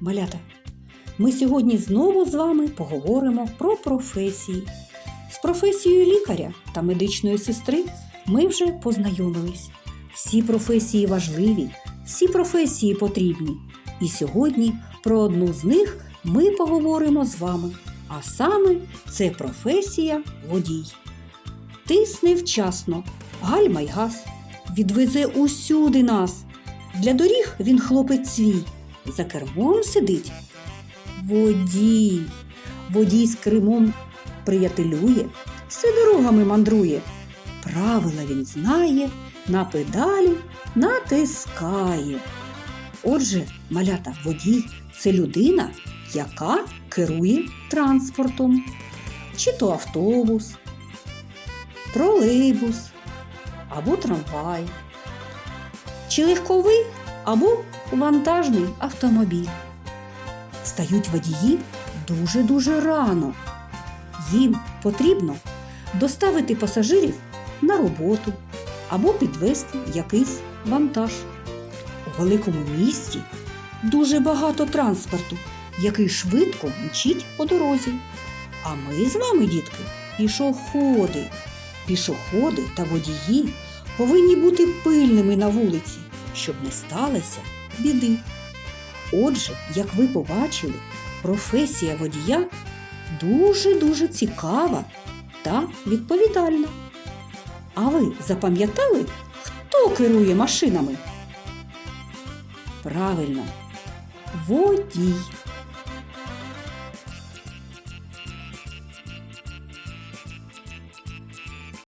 Малята, ми сьогодні знову з вами поговоримо про професії. З професією лікаря та медичної сестри ми вже познайомились. Всі професії важливі, всі професії потрібні. І сьогодні про одну з них ми поговоримо з вами. А саме це професія водій. Тисне вчасно, гальмай газ, відвезе усюди нас. Для доріг він хлопець свій, за кермом сидить. Водій. Водій з Кримом приятелює, все дорогами мандрує. Правила він знає, на педалі натискає. Отже, малята водій це людина, яка керує транспортом. Чи то автобус, тролейбус або трамвай, чи легковий або вантажний автомобіль. Стають водії дуже-дуже рано. Їм потрібно доставити пасажирів на роботу або підвести якийсь вантаж. У великому місті дуже багато транспорту, який швидко мчить по дорозі. А ми з вами, дітки, пішоходи. Пішоходи та водії повинні бути пильними на вулиці, щоб не сталося біди. Отже, як ви побачили, професія водія дуже-дуже цікава та відповідальна. А ви запам'ятали, хто керує машинами? Правильно, водій.